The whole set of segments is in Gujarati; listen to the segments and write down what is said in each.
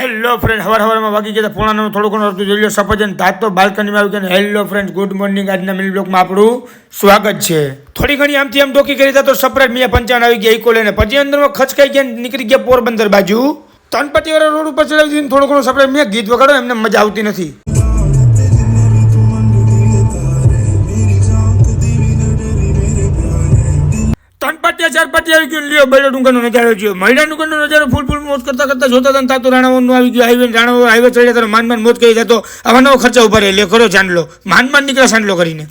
હેલો ફ્રેન્ડ હવાર હવારમાં વાગી ગયા પોણાનો થોડું ઘણું અડધું જોઈ લો. સફરજન તાત તો બાલ્કનીમાં આવી ગયા હેલો ફ્રેન્ડ ગુડ મોર્નિંગ આજના મિલ બ્લોકમાં આપણું સ્વાગત છે. થોડી ઘણી આમથી આમ ડોકી કરી તો સપરેટ મિયા પંચાવન આવી ગયા ઇકોલે લઈને. પછી અંદરમાં ખચકાઈ ગયા નીકળી ગયા પોરબંદર બાજુ. તનપતિ વાળા રોડ ઉપર ચડાવી દીધું થોડું ઘણું સપરેટ મેં ગીત વગાડો એમને મજા આવતી નથી. ત્રણ પાટિયા ચાર પાટિયા આવી ગયું. લ્યો બેલો ડુંગરનો નજારો છે મહિલા ડુંગરનો નજારો ફૂલ ફૂલ મોજ કરતા કરતા જોતા હતા ને તાતો રાણાવાનું આવી ગયું. હાઈવે રાણાવો હાઈવે ચડ્યા ત્યારે માન માન મોજ કરી જતો. આવા નવો ખર્ચા ઊભા રહે લે ખરો ચાંદલો. માન માન નીકળે ચાંદલો કરીને.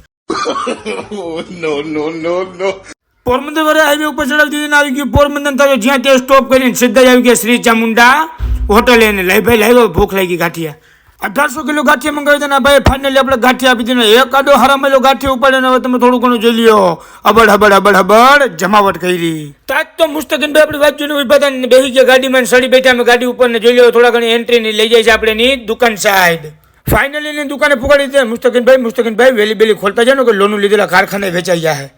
no, no, no, no. Porbandar વાળા હાઈવે ઉપર ચડાવી દીધી ને આવી ગયું. પોરબંદર તારો જ્યાં ત્યાં સ્ટોપ કરીને સીધા જ આવી ગયા. શ્રી ચામુંડા હોટલે એને લઈ ભાઈ લાવ્યો ભૂખ લાગી ગાંઠિયા. અઢારસો કિલો ગાંઠિયા મંગાવી દે ભાઈ ફાઇનલી આપણે ગાંઠી આપી દીધું એક આડો હરામેલો ગાંઠી ઉપાડે ને હવે તમે થોડું ઘણું જોઈ લ્યો. અબડ હબડ અબડ હબડ, જમાવટ કરી. તાજ તો મુસ્તકીન ભાઈ આપણે વાત જોઈને ઊભા હતા બેસી ગયા ગાડીમાં સડી બેઠા અમે ગાડી ઉપર ને જોઈ લ્યો, થોડા ઘણી એન્ટ્રી ની લઈ જાય છે આપણે ની દુકાન સાઈડ ફાઇનલી દુકાને પુગાડી દીધી મુસ્તકીનભાઈ મુસ્તકીનભાઈ વેલી બેલી ખોલતા જાય ને કે લોનું લીધેલા કારખાને વેચાઈ જાય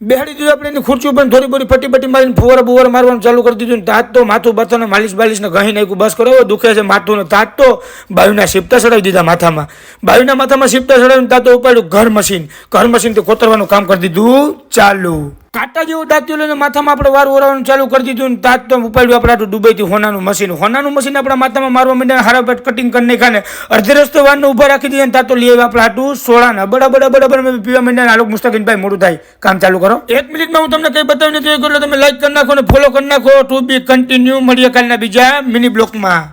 બેહાડી દીધું આપણે એની ખુરશી ઉપર થોડી બોડી પટ્ટી પટ્ટી મારીને ફુવારા બુવારા મારવાનું ચાલુ કરી દીધું તાત તો માથું બથાને માલિશ બાલિશને ગહી નાખ્યું. બસ કરો દુખે છે માથું ને તાત તો બાયુના શિપતા ચડાવી દીધા માથામાં. બાયુના માથામાં શિપતા ચડાવીને તાત તો ઉપાડ્યું, ઘર મશીન. ઘર મશીન તો કોતરવાનું કામ કરી દીધું ચાલુ. કાંટા જેવું દાંત્યું લઈને માથામાં આપણે વાર ઓરાવાનું ચાલુ કરી દીધું તાત તો ઉપાડ્યું આપણે આટલું દુબઈથી હોનાનું મશીન. હોનાનું મશીન આપણા માથામાં મારવા માંડ્યા હારા પેટ કટિંગ કરીને ખાને અડધે રસ્તે વારને ઊભા રાખી દીધા તાત લઈ આવ્યા આપણે આટલું સોળાના બડા બડા બડા પીવા માંડ્યા આલોક મુસ્તકીનભાઈ મોડું થાય. કામ ચાલુ કરો. એક મિનિટમાં હું તમને કંઈ બતાવી નથી એટલે તમે લાઈક કરી નાખો ને ફોલો કરી નાખો. ટુ બી કન્ટિન્યુ મળીએ કાલના બીજા મિની બ્લોકમાં